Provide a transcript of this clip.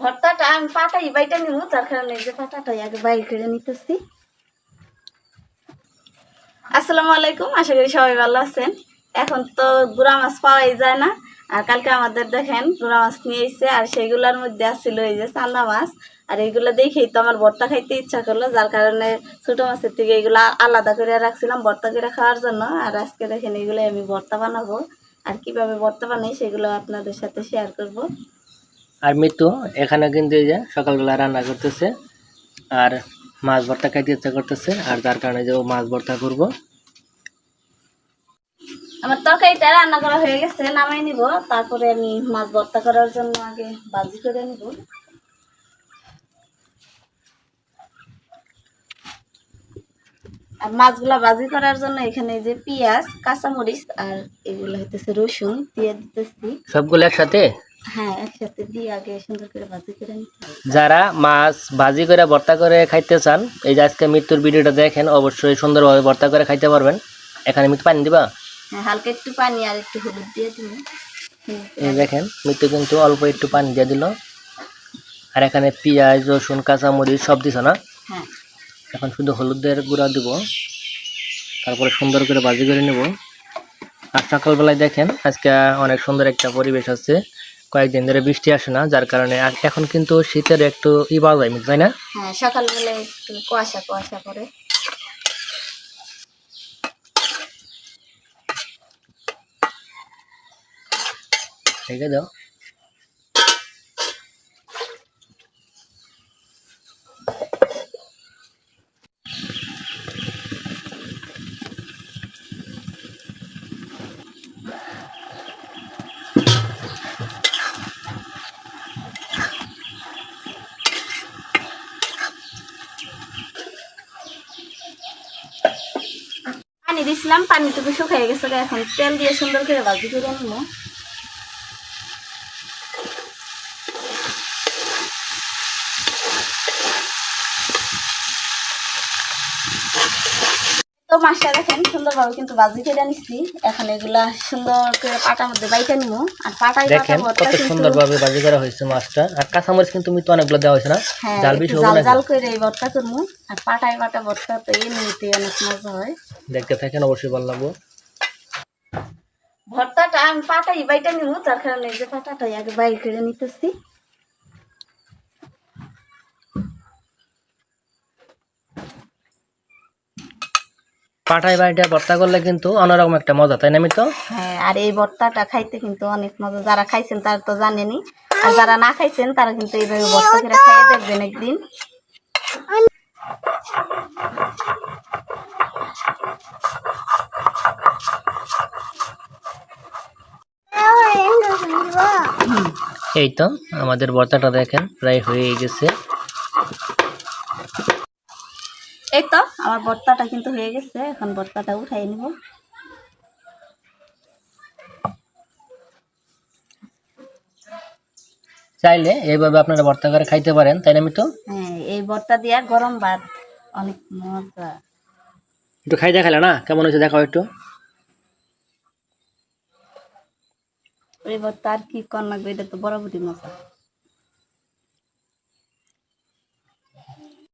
ভর্তাটা আমি বাইটা নিব তার কারণে যে আগে বাইর করে নিতেছি। আসসালামু আলাইকুম, আশা করি সবাই ভালো আছেন। এখন তো গুড়া মাছ পাওয়াই যায় না। আর কালকে আমাদের দেখেন, গুড়া মাছ আর সেগুলোর মধ্যে আসছিল এই যে চান্দা মাছ। আর এইগুলো দেখেই তো আমার ভর্তা খাইতে ইচ্ছা করল, যার কারণে ছোটো মাছের থেকে এগুলো আলাদা করে রাখছিলাম ভর্তা করে খাওয়ার জন্য। আর আজকে দেখেন এগুলো আমি ভর্তা বানাবো। আর কীভাবে ভর্তা বানাই সেগুলো আপনাদের সাথে শেয়ার করব। আর মৃত্যু এখানে কিন্তু এই যে সকালবেলা রান্না করতেছে আর মাছ ভর্তা খাইতে ইচ্ছা করতেছে আর তার কারণে যে ও মাছ ভর্তা করব। আমার তরকারিটা রান্না করা হয়ে গেছে নামাই নিব। তারপরে আমি মাছ ভর্তা করার জন্য আগে বাজি করে নিব। আর মাছগুলা বাজি করার জন্য এখানে যে পেঁয়াজ কাঁচামরিচ আর এগুলো হইতেছে রসুন দিয়ে দিতেছি। সবগুলো একসাথে? হ্যাঁ। যারা মাছ ভাজি করে ভর্তা করে খাইতে চান এই যে আজকে মৃত্যুর ভিডিওটা দেখেন অবশ্যই সুন্দরভাবে ভর্তা করে খাইতে পারবেন। এখানে মৃত্যু পানি দিবা? হ্যাঁ হালকা একটু পানি আর একটু হলুদ দিয়ে হুম, এই দেখেন মৃত্যু কিন্তু অল্প একটু পানি দিয়ে দিল। আর এখানে পেঁয়াজ রসুন কাঁচামরিচ সব দিছ না? হ্যাঁ। এখন শুধু হলুদের গুঁড়া দিব। তারপরে সুন্দর করে ভাজি করে নেব। আর সকালবেলায় দেখেন আজকে অনেক সুন্দর একটা পরিবেশ আছে। কয়েকদিন ধরে বৃষ্টি আসে না যার কারণে আর এখন কিন্তু শীতের একটু ই পাওয়া যায় তাই না? হ্যাঁ সকালবেলা একটু কুয়াশা কুয়াশা করে রেখে দাও। পানি দিছিলাম পানিটুকু শুকিয়ে গেছে এখন তেল দিয়ে সুন্দর করে ভাজি করে নিব তো মাছটা দেখেন সুন্দরভাবে কিন্তু ভাজি করে নিচ্ছি। এখন এগুলা সুন্দর করে পাটার মধ্যে বাইটা নিব। আর পাটাই দেখেন কত সুন্দরভাবে ভাজি করা হয়েছে মাছটা। আর কাঁচামরিচ কিন্তু মিতো অনেকগুলো দেওয়া হয়েছে না? হ্যাঁ জাল বেশি হবে জাল জাল করে এই ভর্তা করব। আর পাটায় পাটা ভর্তা তো এমনিতে অনেক মজা হয়। দেখতে থাকেন অবশ্যই ভালো লাগবো। ভর্তাটা আমি পাটাই বাইটা নিব তার কারণে এই যে পাটাটাই আগে বাইর করে নিতেছি। পাঠাই বাড়িটা ভর্তা করলে কিন্তু অন্যরকম একটা মজা তাই না মিতো হ্যাঁ আর এই ভর্তাটা খাইতে কিন্তু অনেক মজা। যারা খাইছেন তারা তো জানেনি আর যারা না খাইছেন তারা কিন্তু এইভাবে ভর্তা করে খাইয়ে দেখবেন একদিন। এই তো আমাদের ভর্তাটা দেখেন প্রায় হয়ে গেছে। এই তো আমার ভর্তাটা কিন্তু হয়ে গেছে এখন ভর্তাটা উঠাই নিব। চাইলে এইভাবে আপনারা ভর্তা করে খাইতে পারেন তাই না মিতো হ্যাঁ এই ভর্তা দিয়ে গরম ভাত অনেক মজা। একটু খাই দেখালে না? কেমন হয়েছে দেখাও একটু। এই ভর্তা আর কি কর লাগবে এটা তো বরাবরই মজা।